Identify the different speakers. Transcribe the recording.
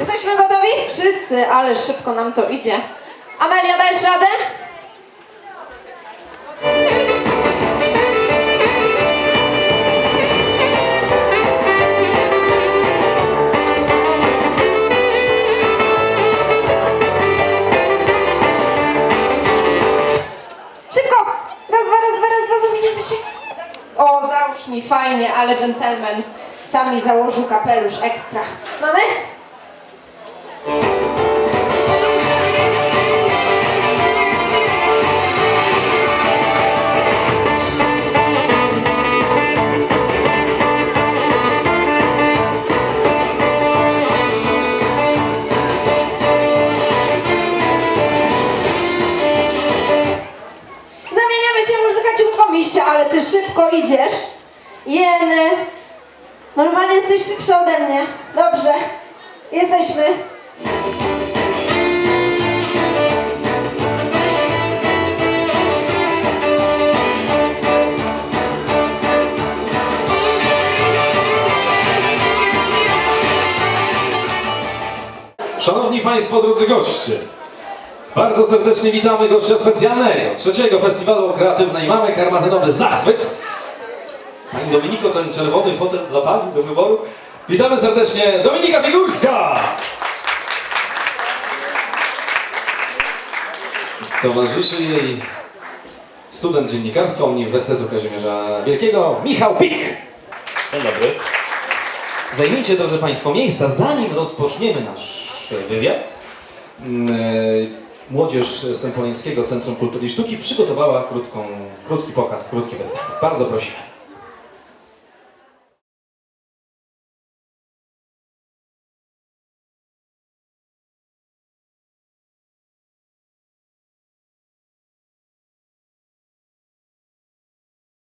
Speaker 1: Jesteśmy gotowi? Wszyscy, ale szybko nam to idzie. Amelia, dajesz radę? Szybko! Raz, dwa, raz, dwa, raz, dwa, się. O, załóż mi, fajnie, ale dżentelmen sami założył kapelusz ekstra. Mamy? Się muzyka ciutko misia, ale ty szybko idziesz. Jeny. Normalnie jesteś szybszy ode mnie. Dobrze. Jesteśmy.
Speaker 2: Szanowni Państwo, drodzy goście, bardzo serdecznie witamy gościa specjalnego trzeciego festiwalu kreatywnej Mamy Karmazynowy Zachwyt. Pani Dominiko, ten czerwony fotel dla Pani do wyboru. Witamy serdecznie Dominika Figurska! Towarzyszy jej student dziennikarstwa Uniwersytetu Kazimierza Wielkiego, Michał Pik.
Speaker 3: Dzień dobry.
Speaker 2: Zajmijcie, drodzy Państwo, miejsca, zanim rozpoczniemy nasz wywiad. Młodzież Sępoleńskiego Centrum Kultury i Sztuki przygotowała krótką, krótki pokaz, krótki występ. Bardzo prosimy.